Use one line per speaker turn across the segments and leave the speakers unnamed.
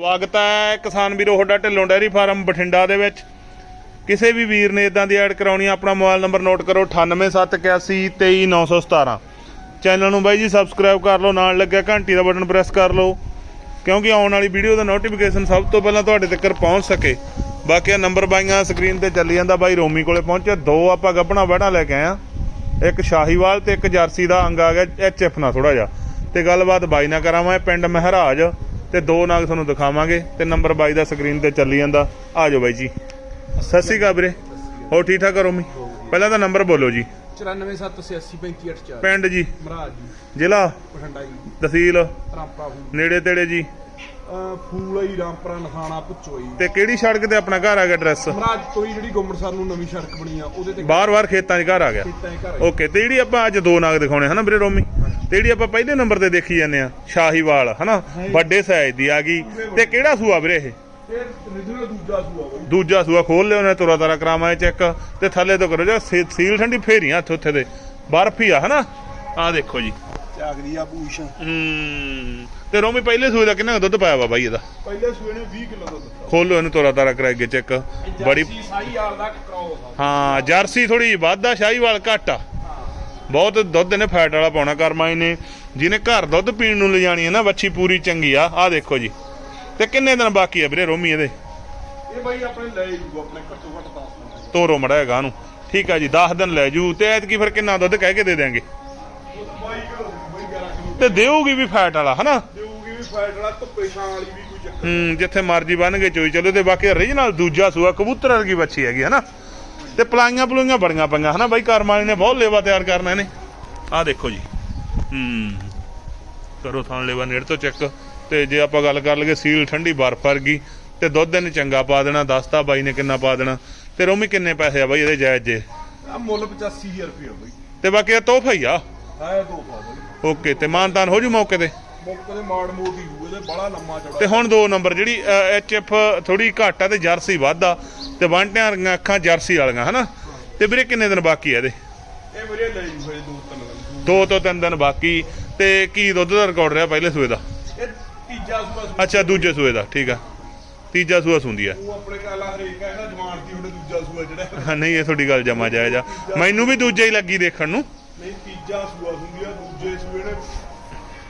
ਸਵਾਗਤ ਹੈ ਕਿਸਾਨ ਵੀਰੋ ਤੁਹਾਡਾ ਢਿੱਲੋਂ ਡੈਰੀ ਫਾਰਮ ਬਠਿੰਡਾ ਦੇ ਵਿੱਚ। ਕਿਸੇ ਵੀ ਵੀਰ ਨੇ ਇਦਾਂ ਦੀ ਐਡ ਕਰਾਉਣੀ ਆਪਣਾ ਮੋਬਾਈਲ ਨੰਬਰ ਨੋਟ ਕਰੋ 9871823917 ਚੈਨਲ ਨੂੰ ਬਾਈ ਜੀ ਸਬਸਕ੍ਰਾਈਬ ਕਰ ਲਓ, ਨਾਲ ਲੱਗਿਆ ਘੰਟੀ ਦਾ ਬਟਨ ਪ੍ਰੈਸ ਕਰ ਲਓ, ਕਿਉਂਕਿ ਆਉਣ ਵਾਲੀ ਵੀਡੀਓ ਦਾ ਨੋਟੀਫਿਕੇਸ਼ਨ ਸਭ ਤੋਂ ਪਹਿਲਾਂ ਤੁਹਾਡੇ ਤੱਕ ਪਹੁੰਚ ਸਕੇ। ਬਾਕੀ ਆ ਨੰਬਰ ਬਾਈਆਂ ਸਕਰੀਨ ਤੇ ਚੱਲੀ ਜਾਂਦਾ, ਬਾਈ ਰੋਮੀ ਕੋਲੇ ਪਹੁੰਚਿਆ, ਦੋ ਆਪਾਂ ਗੱਪਣਾ ਵੜਾ ਲੈ ਕੇ ਆਇਆ ਇੱਕ ਸ਼ਾਹੀਵਾਲ ਤੇ ਇੱਕ ਜਰਸੀ ਦਾ ਅੰਗ ਆ ਗਿਆ ਐਚਐਫ ਨਾਲ ਥੋੜਾ ਜਿਹਾ। ਤੇ ਗੱਲਬਾਤ ਬਾਈ ਨਾਲ ਕਰਾਵਾਂ, ਇਹ ਪਿੰਡ ਮਹਿਰਾਜ। ਤੇ ਦੋ ਨਾਗ ਤੁਹਾਨੂੰ ਦਿਖਾਵਾਂਗੇ ਤੇ ਨੰਬਰ ਬਾਈ ਦਾ ਸਕਰੀਨ ਤੇ ਚੱਲੀ ਜਾਂਦਾ। ਆ ਜਾਓ ਬਾਈ ਜੀ। ਸਤਿ ਸ਼੍ਰੀ ਅਕਾਲ ਵੀਰੇ। ਹੋ ਠੀਕ ਠਾਕ ਰੋਮੀ? ਪਹਿਲਾਂ ਤਾਂ ਨੰਬਰ ਬੋਲੋ ਜੀ।
9478853584
ਪਿੰਡ ਜੀ।
ਮਹਾਰਾਜ ਜੀ।
ਜ਼ਿਲ੍ਹਾ?
ਪਠੰਡਾ ਜੀ।
ਤਹਿਸੀਲ?
ਰਾਮਪਰਾ ਫੂਲ
ਨੇੜੇ ਤੇੜੇ ਜੀ।
ਫੂਲ ਆਈ ਰਾਮਪਰਾ ਨਖਾਣਾ ਪੁੱਚੋ ਜੀ।
ਤੇ ਕਿਹੜੀ ਸੜਕ ਤੇ ਆਪਣਾ ਘਰ ਆ ਗਿਆ ਐਡਰੈਸ
ਮਹਾਰਾਜ ਤੋਂ ਹੀ ਜਿਹੜੀ ਗੁੰਮਰਸਰ ਨੂੰ ਨਵੀਂ ਸੜਕ ਬਣੀ ਆ ਉਹਦੇ ਤੇ
ਬਾਰ-ਬਾਰ ਖੇਤਾਂ 'ਚ ਘਰ ਆ ਗਿਆ।
ਖੇਤਾਂ ਘਰ।
ਓਕੇ ਤੇ ਜਿਹੜੀ ਆਪਾਂ ਅੱਜ ਦੋ ਨਾਗ ਦਿਖਾਉਣੇ ਹਨਾ ਵੀਰੇ ਰੋਮੀ? ਤੇ ਜਿਹੜੀ ਆਪਾਂ ਪਹਿਲੇ ਨੰਬਰ ਤੇ ਦੇਖੀ ਜਾਂਦੇ ਆ ਸ਼ਾਹੀਵਾਲ ਹਨਾ? ਵੱਡੇ ਸਾਈਜ਼ ਦੀ ਆ ਗਈ। ਤੇ ਕਿਹੜਾ ਸੂਆ ਵੀਰੇ ਇਹ?
ਦੂਜਾ ਸੂਆ
ਖੋਲ ਲਿਓ ਨੇ ਤੁਰਾ ਤਾਰਾ ਕਰਾਵਾਂ ਚੈੱਕ ਤੇ ਥੱਲੇ ਤੋਂ ਕਰੋ ਜੇ ਸੀਲ ਠੰਡੀ ਫੇਰੀਆਂ ਹੱਥ ਉੱਥੇ ਦੇ। ਬਰਫ ਹੀ ਆ ਹਨਾ? ਆ ਦੇਖੋ ਜੀ।
ਆ
ਹੂੰ। ਤੇ ਰੋਮੀ ਪਹਿਲੇ ਸੂਏ ਦਾ ਕਿੰਨਾ ਦੁੱਧ ਪਾਇਆ ਵਾ ਬਾਈ ਇਹਦਾ?
ਪਹਿਲੇ ਸੂਏ ਨੇ 20 ਕਿਲੋ ਦੁੱਧ
ਖੋਲੋ ਇਹਨੂੰ ਤੁਰਾ ਤਾਰਾ ਕਰਾਈਏ ਚੈੱਕ। ਬੜੀ
ਦਾ
ਹਾਂ ਜਰਸੀ ਥੋੜੀ ਵੱਧ ਆ ਸ਼ਾਹੀਵਾਲ ਘੱਟ ਆ। ਬਹੁਤ ਦੁੱਧ ਨੇ ਫੈਟ ਵਾਲਾ ਪਾਉਣਾ ਕਰਮਾਈ ਨੇ ਜਿਹਨੇ ਘਰ ਦੁੱਧ ਪੀਣ ਨੂੰ ਲਿਜਾਣੀ ਹੈ ਨਾ ਬੱਚੀ ਪੂਰੀ ਚੰਗੀ ਆ। ਆ ਦੇਖੋ ਜੀ। ਤੇ ਕਿੰਨੇ ਦਿਨ ਬਾਕੀ ਆ ਵੀਰੇ ਰੋਮੀ ਇਹਦੇ?
ਇਹ ਬਾਈ ਆਪਣੇ ਲੈ ਜੂਗਾ ਆਪਣੇ ਘੱਟੋ ਘੱਟ 10 ਮਿੰਟ
ਤੋਰੋ ਮੜਾ ਹੈਗਾ ਨੂੰ ਠੀਕ ਆ ਜੀ 10 ਦਿਨ ਲੈ ਜੂ। ਤੇ ਐਤਕੀ ਫਿਰ ਕਿੰਨਾ ਦੁੱਧ ਕਹਿ ਕੇ ਦੇ ਦਿਆਂਗੇ? ਤੇ ਦੇਊਗੀ ਵੀ ਫੈਟ ਵਾਲਾ ਹਨਾ?
ਦੇਊਗੀ ਵੀ ਫੈਟ ਵਾਲਾ ਧੁੱਪੇ ਛਾਂ ਵਾਲੀ ਵੀ ਕੋਈ ਚੱਕਰ
ਹੂੰ ਜਿੱਥੇ ਮਰਜ਼ੀ ਬਣ ਕੇ ਚੋਈ ਚਲੋ ਤੇ ਬਾਕੀ ਓਰੀਜਨਲ ਦੂਜਾ ਸੂਆ ਕਬੂਤਰ ਵਰਗੀ ਬੱਚੀ ਹੈਗੀ ਹਨਾ? ਤੇ ਪਲਾਈਆਂ ਪਲੂਈਆਂ ਬੜੀਆਂ ਪਈਆਂ ਹਨਾ ਬਾਈ? ਕਰਮਾਲੀ ਨੇ ਬਹੁਤ ਲੇਵਾ ਤਿਆਰ ਕਰਨਾ ਇਹਨੇ। ਆਹ ਦੇਖੋ ਜੀ। ਹੂੰ। ਕਰੋ ਥਾਂ ਲੇਵਾ ਨੇੜ ਤੋਂ ਚੈੱਕ। ਤੇ ਜੇ ਆਪਾਂ ਗੱਲ ਕਰ ਲਈਏ ਸੀਲ ਠੰਡੀ ਬਰਫ ਵਰਗੀ ਤੇ ਦੁੱਧ ਇਹਨੇ ਚੰਗਾ ਪਾ ਦੇਣਾ ਦੱਸਤਾ ਬਾਈ ਨੇ ਕਿੰਨਾ ਪਾ ਦੇਣਾ। ਤੇ ਰੋਮੀ ਕਿੰਨੇ ਪੈਸੇ ਆ ਬਾਈ ਇਹਦੇ ਜਾਇਜ਼ ਜੇ?
ਆ ਮੁੱਲ 85000 ਰੁਪਏ ਬਾਈ।
ਤੇ ਬਾਕੀ ਇਹ ਤੋਹਫਾ ਹੀ ਆ।
ਆਇਆ ਪਾ ਬਾਈ।
ਓਕੇ ਤੇ ਮਾਨਤਾਨ ਹੋ ਜੂ ਮੌਕੇ ਤੇ?
ਮੁੱਕ ਦੇ ਮਾੜ ਮੋਟੀ ਹੂ ਇਹਦੇ ਬੜਾ ਲੰਮਾ ਚੌੜਾ
ਤੇ ਹੁਣ ਦੋ ਨੰਬਰ ਜਿਹੜੀ ਐਚਐਫ ਥੋੜੀ ਘੱਟ ਆ ਤੇ ਜਰਸੀ ਵੱਧ ਆ ਤੇ ਵਾਂਟਿਆਂ ਅੱਖਾਂ ਜਰਸੀ ਵਾਲੀਆਂ ਹਨਾ? ਤੇ ਵੀਰੇ ਕਿੰਨੇ ਦਿਨ ਬਾਕੀ ਆ ਇਹਦੇ?
ਇਹ ਵੀਰੇ ਲੈ ਜੂ ਹੋਏ ਦੋ ਤਿੰਨ ਦਿਨ।
ਦੋ ਤੋਂ ਤਿੰਨ ਦਿਨ ਬਾਕੀ ਤੇ ਕੀ ਦੁੱਧ ਦਾ ਰਿਕਾਰਡ ਰਿਹਾ ਪਹਿਲੇ ਸੂਏ ਦਾ?
ਇਹ ਤੀਜਾ ਸੂਆ ਸੂਆ
ਅੱਛਾ ਦੂਜੇ ਸੂਏ ਦਾ ਠੀਕ ਆ। ਤੀਜਾ ਸੂਆ ਸੁੰਦੀ ਆ।
ਉਹ ਆਪਣੇ ਕਾਲਾ ਹਰੇਕ ਕਹਿੰਦਾ ਜਵਾਨ ਦੀ ਉਹਨੇ ਦੂਜਾ ਸੂਆ ਜਿਹੜਾ।
ਨਹੀਂ ਇਹ ਤੁਹਾਡੀ ਗੱਲ ਜਮਾ ਜਾਇਜ਼ ਆ। ਮੈਨੂੰ ਵੀ ਦੂਜਾ ਹੀ ਲੱਗੀ ਦੇਖਣ ਨੂੰ।
ਨਹੀਂ ਤੀਜਾ ਸੂਆ ਹੁੰਦੀ ਆ ਦੂਜੇ ਸੂਏ ਨੇ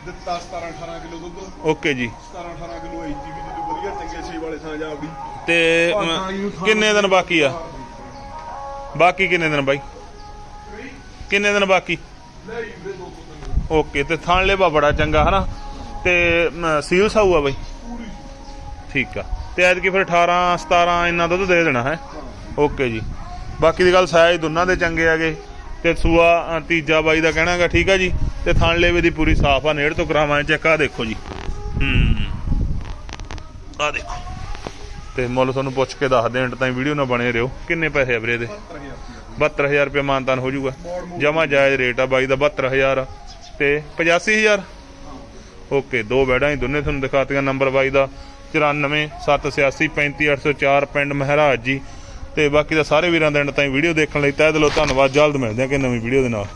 ਦਿੱਤਾ 17 18 ਕਿਲੋ ਦੁੱਧ।
ਓਕੇ ਜੀ।
17 18 ਕਿਲੋ ਐਚਪੀ ਦੀ ਦੁੱਧ ਵਧੀਆ ਚੰਗੇ ਸੇ ਵਾਲੇ ਥਾਂ ਜਾ ਆਪਦੀ।
ਤੇ ਕਿੰਨੇ ਦਿਨ ਬਾਕੀ ਆ? ਬਾਕੀ ਕਿੰਨੇ ਦਿਨ ਬਾਈ? ਕਿੰਨੇ ਦਿਨ ਬਾਕੀ? ਓਕੇ ਤੇ ਥਾਣ ਲੇਵਾ ਬੜਾ ਚੰਗਾ ਹਨਾ? ਤੇ ਸੀਲ ਸਾਊ ਆ ਬਾਈ? ਠੀਕ ਆ। ਤੇ ਐਤਕੀ ਫਿਰ 18 17 ਇੰਨਾ ਦੁੱਧ ਦੇ ਦੇਣਾ ਹੈ? ਓਕੇ ਜੀ। ਬਾਕੀ ਦੀ ਗੱਲ ਸਾਇਜ਼ ਦੋਨਾਂ ਦੇ ਚੰਗੇ ਆਗੇ। ਤੇ ਸੂਆ ਤੀਜਾ ਬਾਈ ਦਾ ਕਹਿਣਾਗਾ ਠੀਕ ਆ ਜੀ? ਤੇ ਥਣ ਲੇਵੇ ਦੀ ਪੂਰੀ ਸਾਫ਼ ਆ ਨੇੜ ਤੋਂ ਕਰਾਵਾਂ ਚੈੱਕ ਆ ਦੇਖੋ ਜੀ। ਹੂੰ। ਆ ਦੇਖੋ। ਤੇ ਮੁੱਲ ਤੁਹਾਨੂੰ ਪੁੱਛ ਕੇ ਦੱਸ ਦੇਣ ਤਾਂ ਵੀਡੀਓ ਨਾ ਬਣੇ ਰਿਓ ਕਿੰਨੇ ਪੈਸੇ ਆ ਵੀਰੇ ਦੇ 72000 ਰੁਪਏ। ਮਾਨਤਾਨ ਹੋ ਜਾਊਗਾ। ਜਮਾ ਜਾਇਜ਼ ਰੇਟ ਆ ਬਾਈ ਦਾ 72000 ਤੇ 85000 ਓਕੇ ਦੋ ਬੈਡਾਂ ਹੀ ਦੋਨੇ ਤੁਹਾਨੂੰ ਦਿਖਾਤੀਆਂ ਨੰਬਰ ਬਾਈ ਦਾ। 94 786 35804 ਪਿੰਡ ਮਹਾਰਾਜ ਜੀ। ਤੇ ਬਾਕੀ ਦਾ ਸਾਰੇ ਵੀਰਾਂ ਦੇ ਐਂਡ ਤਾਈਂ ਵੀਡੀਓ ਦੇਖਣ ਲਈ ਤਹਿ ਦਿਲੋਂ ਧੰਨਵਾਦ। ਜਲਦ ਮਿਲਦੇ ਹਾਂ ਕਿ ਨਵੀਂ ਵੀਡੀਓ ਦੇ ਨਾਲ।